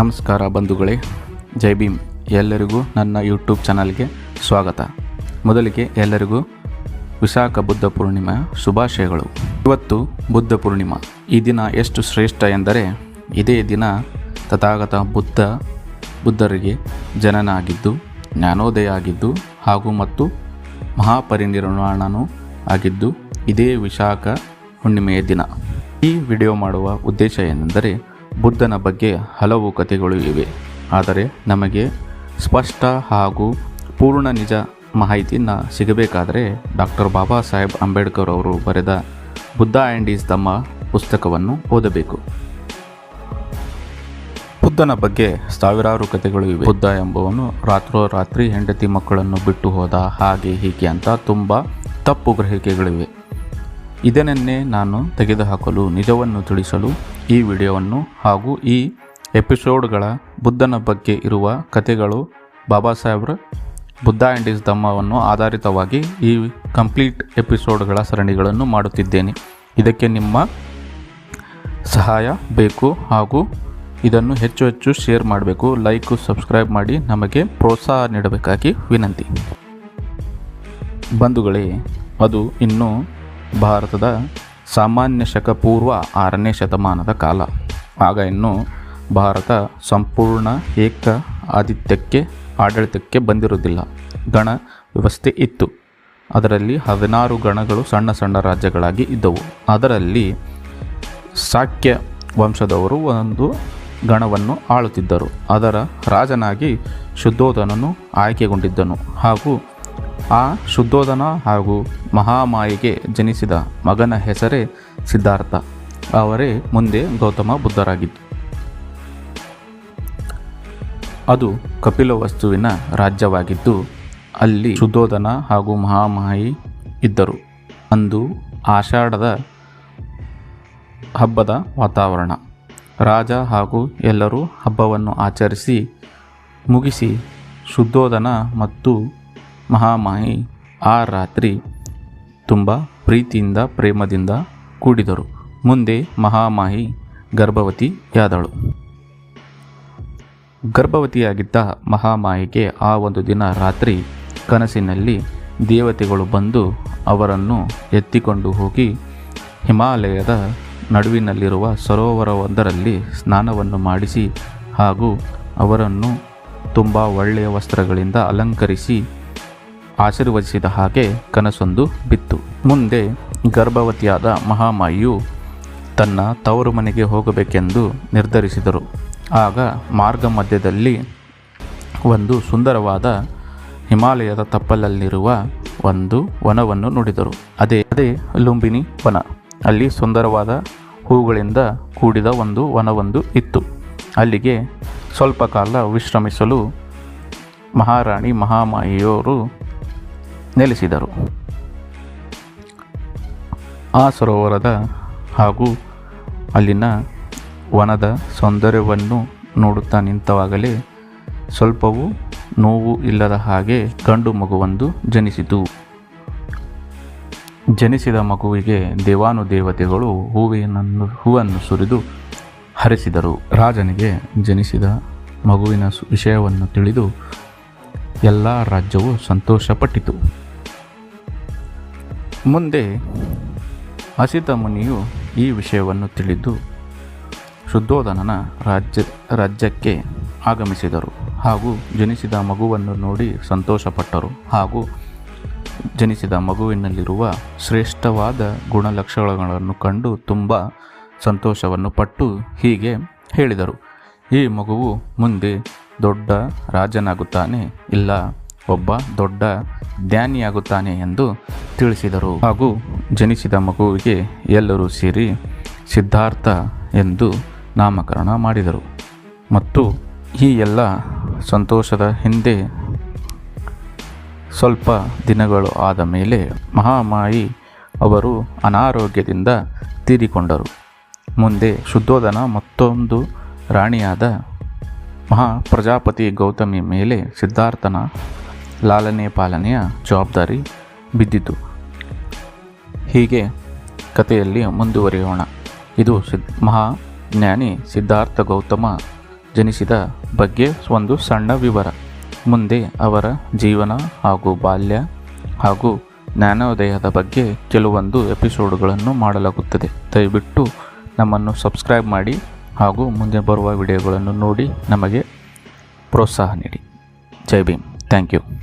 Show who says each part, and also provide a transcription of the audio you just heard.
Speaker 1: ನಮಸ್ಕಾರ ಬಂಧುಗಳೇ. ಜೈ ಭೀಮ್. ಎಲ್ಲರಿಗೂ ನನ್ನ ಯೂಟ್ಯೂಬ್ ಚಾನಲ್ಗೆ ಸ್ವಾಗತ. ಮೊದಲಿಗೆ ಎಲ್ಲರಿಗೂ ವಿಶಾಖ ಬುದ್ಧ ಪೂರ್ಣಿಮಾ ಶುಭಾಶಯಗಳು. ಇವತ್ತು ಬುದ್ಧ ಪೂರ್ಣಿಮಾ. ಈ ದಿನ ಎಷ್ಟು ಶ್ರೇಷ್ಠ ಎಂದರೆ, ಇದೇ ದಿನ ತಥಾಗತ ಬುದ್ಧ, ಬುದ್ಧರಿಗೆ ಜನನ ಆಗಿದ್ದು ಜ್ಞಾನೋದಯ ಆಗಿದ್ದು ಹಾಗೂ ಮತ್ತು ಮಹಾಪರಿನಿರ್ವಾಣನೂ ಆಗಿದ್ದು, ಇದೇ ವಿಶಾಖ ಹುಣ್ಣಿಮೆಯ ದಿನ. ಈ ವಿಡಿಯೋ ಮಾಡುವ ಉದ್ದೇಶ ಏನೆಂದರೆ ಬುದ್ಧನ ಬಗ್ಗೆ ಹಲವು ಕಥೆಗಳು ಇವೆ. ಆದರೆ ನಮಗೆ ಸ್ಪಷ್ಟ ಹಾಗೂ ಪೂರ್ಣ ನಿಜ ಮಾಹಿತಿನ ಸಿಗಬೇಕಾದರೆ ಡಾಕ್ಟರ್ ಬಾಬಾ ಸಾಹೇಬ್ ಅಂಬೇಡ್ಕರ್ ಅವರು ಬರೆದ ಬುದ್ಧ ಆ್ಯಂಡ್ ಈಸ್ ತಮ್ಮ ಪುಸ್ತಕವನ್ನು ಓದಬೇಕು. ಬುದ್ಧನ ಬಗ್ಗೆ ಸಾವಿರಾರು ಕಥೆಗಳು ಇವೆ. ಬುದ್ಧ ಎಂಬುವನು ರಾತ್ರೋರಾತ್ರಿ ಹೆಂಡತಿ ಮಕ್ಕಳನ್ನು ಬಿಟ್ಟು ಹೋದ ಹಾಗೆ ಹೀಗೆ ಅಂತ ತುಂಬ ತಪ್ಪು ಗ್ರಹಿಕೆಗಳಿವೆ. ಇದನ್ನೇ ನಾನು ತೆಗೆದುಹಾಕಲು, ನಿಜವನ್ನು ತಿಳಿಸಲು ಈ ವಿಡಿಯೋವನ್ನು ಹಾಗೂ ಈ ಎಪಿಸೋಡ್ಗಳ ಬುದ್ಧನ ಬಗ್ಗೆ ಇರುವ ಕಥೆಗಳು ಬಾಬಾ ಸಾಹೇಬ್ರ ಬುದ್ಧ ಆ್ಯಂಡ್ ಇಸ್ ಧಮ್ಮವನ್ನು ಆಧಾರಿತವಾಗಿ ಈ ಕಂಪ್ಲೀಟ್ ಎಪಿಸೋಡ್ಗಳ ಸರಣಿಗಳನ್ನು ಮಾಡುತ್ತಿದ್ದೇನೆ. ಇದಕ್ಕೆ ನಿಮ್ಮ ಸಹಾಯ ಬೇಕು ಹಾಗೂ ಇದನ್ನು ಹೆಚ್ಚು ಹೆಚ್ಚು ಶೇರ್ ಮಾಡಬೇಕು. ಲೈಕು, ಸಬ್ಸ್ಕ್ರೈಬ್ ಮಾಡಿ ನಮಗೆ ಪ್ರೋತ್ಸಾಹ ನೀಡಬೇಕಾಗಿ ವಿನಂತಿ. ಬಂಧುಗಳೇ, ಅದು ಇನ್ನೂ ಭಾರತದ ಸಾಮಾನ್ಯ ಶಕ ಪೂರ್ವ ಆರನೇ ಶತಮಾನದ ಕಾಲ. ಆಗ ಇನ್ನು ಭಾರತ ಸಂಪೂರ್ಣ ಏಕ ಆದಿತ್ಯಕ್ಕೆ, ಆಡಳಿತಕ್ಕೆ ಬಂದಿರುವುದಿಲ್ಲ. ಗಣ ವ್ಯವಸ್ಥೆ ಇತ್ತು. ಅದರಲ್ಲಿ ಹದಿನಾರು ಗಣಗಳು ಸಣ್ಣ ಸಣ್ಣ ರಾಜ್ಯಗಳಾಗಿ ಇದ್ದವು. ಅದರಲ್ಲಿ ಸಾಕ್ಯ ವಂಶದವರು ಒಂದು ಗಣವನ್ನು ಆಳುತ್ತಿದ್ದರು. ಅದರ ರಾಜನಾಗಿ ಶುದ್ಧೋಧನನು ಆಯ್ಕೆಗೊಂಡಿದ್ದನು ಹಾಗೂ ಆ ಶುದ್ಧೋಧನ ಹಾಗೂ ಮಹಾಮಾಯಿಗೆ ಜನಿಸಿದ ಮಗನ ಹೆಸರೇ ಸಿದ್ಧಾರ್ಥ. ಅವರೇ ಮುಂದೆ ಗೌತಮ ಬುದ್ಧರಾಗಿದ್ದು. ಅದು ಕಪಿಲವಸ್ತುವಿನ ರಾಜ್ಯವಾಗಿದ್ದು, ಅಲ್ಲಿ ಶುದ್ಧೋಧನ ಹಾಗೂ ಮಹಾಮಾಯಿ ಇದ್ದರು. ಅಂದು ಆಷಾಢದ ಹಬ್ಬದ ವಾತಾವರಣ. ರಾಜ ಹಾಗೂ ಎಲ್ಲರೂ ಹಬ್ಬವನ್ನು ಆಚರಿಸಿ ಮುಗಿಸಿ ಶುದ್ಧೋಧನ ಮತ್ತು ಮಹಾಮಾಯಿ ಆ ರಾತ್ರಿ ತುಂಬ ಪ್ರೀತಿಯಿಂದ, ಪ್ರೇಮದಿಂದ ಕೂಡಿದರು. ಮುಂದೆ ಮಹಾಮಾಯಿ ಗರ್ಭವತಿಯಾದಳು ಗರ್ಭವತಿಯಾಗಿದ್ದ ಮಹಾಮಾಯಿಗೆ ಆ ಒಂದು ದಿನ ರಾತ್ರಿ ಕನಸಿನಲ್ಲಿ ದೇವತೆಗಳು ಬಂದು ಅವರನ್ನು ಎತ್ತಿಕೊಂಡು ಹೋಗಿ ಹಿಮಾಲಯದ ನಡುವಿನಲ್ಲಿರುವ ಸರೋವರವೊಂದರಲ್ಲಿ ಸ್ನಾನವನ್ನು ಮಾಡಿಸಿ ಹಾಗೂ ಅವರನ್ನು ತುಂಬ ಒಳ್ಳೆಯ ವಸ್ತ್ರಗಳಿಂದ ಅಲಂಕರಿಸಿ ಆಶೀರ್ವದಿಸಿದ ಹಾಗೆ ಕನಸೊಂದು ಬಿತ್ತು. ಮುಂದೆ ಗರ್ಭವತಿಯಾದ ಮಹಾಮಾಯಿಯು ತನ್ನ ತವರು ಮನೆಗೆ ಹೋಗಬೇಕೆಂದು ನಿರ್ಧರಿಸಿದರು. ಆಗ ಮಾರ್ಗ ಮಧ್ಯದಲ್ಲಿ ಒಂದು ಸುಂದರವಾದ ಹಿಮಾಲಯದ ತಪ್ಪಲಲ್ಲಿರುವ ಒಂದು ವನವನ್ನು ನೋಡಿದರು. ಅದೇ ಅದೇ ಲುಂಬಿನಿ ವನ. ಅಲ್ಲಿ ಸುಂದರವಾದ ಹೂಗಳಿಂದ ಕೂಡಿದ ಒಂದು ವನವೊಂದು ಇತ್ತು. ಅಲ್ಲಿಗೆ ಸ್ವಲ್ಪ ಕಾಲ ವಿಶ್ರಮಿಸಲು ಮಹಾರಾಣಿ ಮಹಾಮಾಯಿಯವರು ನೆಲೆಸಿದರು. ಆ ಸರೋವರದ ಹಾಗೂ ಅಲ್ಲಿನ ವನದ ಸೌಂದರ್ಯವನ್ನು ನೋಡುತ್ತಾ ನಿಂತವಾಗಲೇ ಸ್ವಲ್ಪವೂ ನೋವು ಇಲ್ಲದ ಹಾಗೆ ಗಂಡು ಮಗುವೊಂದು ಜನಿಸಿತು. ಜನಿಸಿದ ಮಗುವಿಗೆ ದೇವಾನುದೇವತೆಗಳು ಹೂವಿನನ್ನು, ಹೂವನ್ನು ಸುರಿದು ಹರಿಸಿದರು. ರಾಜನಿಗೆ ಜನಿಸಿದ ಮಗುವಿನ ವಿಷಯವನ್ನು ತಿಳಿದು ಎಲ್ಲ ರಾಜ್ಯವು ಸಂತೋಷಪಟ್ಟಿತು. ಮುಂದೆ ಹಸಿತ ಮುನಿಯು ಈ ವಿಷಯವನ್ನು ತಿಳಿದು ಶುದ್ಧೋಧನನ ರಾಜ್ಯ, ರಾಜ್ಯಕ್ಕೆ ಆಗಮಿಸಿದರು ಹಾಗೂ ಜನಿಸಿದ ಮಗುವನ್ನು ನೋಡಿ ಸಂತೋಷಪಟ್ಟರು ಹಾಗೂ ಜನಿಸಿದ ಮಗುವಿನಲ್ಲಿರುವ ಶ್ರೇಷ್ಠವಾದ ಗುಣಲಕ್ಷಣಗಳನ್ನು ಕಂಡು ತುಂಬ ಸಂತೋಷವನ್ನು ಪಟ್ಟು ಹೀಗೆ ಹೇಳಿದರು, ಈ ಮಗುವು ಮುಂದೆ ದೊಡ್ಡ ರಾಜನಾಗುತ್ತಾನೆ, ಇಲ್ಲ, ಒಬ್ಬ ದೊಡ್ಡ ಜ್ಞಾನಿಯಾಗುತ್ತಾನೆ ಎಂದು ತಿಳಿಸಿದರು. ಹಾಗೂ ಜನಿಸಿದ ಮಗುವಿಗೆ ಎಲ್ಲರೂ ಸೇರಿ ಸಿದ್ಧಾರ್ಥ ಎಂದು ನಾಮಕರಣ ಮಾಡಿದರು. ಮತ್ತು ಈ ಎಲ್ಲ ಸಂತೋಷದ ಹಿಂದೆ ಸ್ವಲ್ಪ ದಿನಗಳು ಆದ ಮೇಲೆ ಮಹಾಮಾಯಿ ಅವರು ಅನಾರೋಗ್ಯದಿಂದ ತೀರಿಕೊಂಡರು. ಮುಂದೆ ಶುದ್ಧೋಧನ ಮತ್ತೊಂದು ರಾಣಿಯಾದ ಮಹಾ ಪ್ರಜಾಪತಿ ಗೌತಮಿ ಮೇಲೆ ಸಿದ್ಧಾರ್ಥನ ಲಾಲನೆ ಪಾಲನೆಯ ಜವಾಬ್ದಾರಿ ಬಿದ್ದಿತು. ಹೀಗೆ ಕಥೆಯಲ್ಲಿ ಮುಂದುವರಿಯೋಣ. ಇದು ಸಿದ್, ಮಹಾ ಜ್ಞಾನಿ ಸಿದ್ಧಾರ್ಥ ಗೌತಮ ಜನಿಸಿದ ಬಗ್ಗೆ ಒಂದು ಸಣ್ಣ ವಿವರ. ಮುಂದೆ ಅವರ ಜೀವನ ಹಾಗೂ ಬಾಲ್ಯ ಹಾಗೂ ಜ್ಞಾನೋದಯದ ಬಗ್ಗೆ ಕೆಲವೊಂದು ಎಪಿಸೋಡ್ಗಳನ್ನು ಮಾಡಲಾಗುತ್ತದೆ. ದಯವಿಟ್ಟು ನಮ್ಮನ್ನು ಸಬ್ಸ್ಕ್ರೈಬ್ ಮಾಡಿ ಹಾಗೂ ಮುಂದೆ ಬರುವ ವಿಡಿಯೋಗಳನ್ನು ನೋಡಿ ನಮಗೆ ಪ್ರೋತ್ಸಾಹ ನೀಡಿ. ಜೈ ಭೀಮ್. Thank you.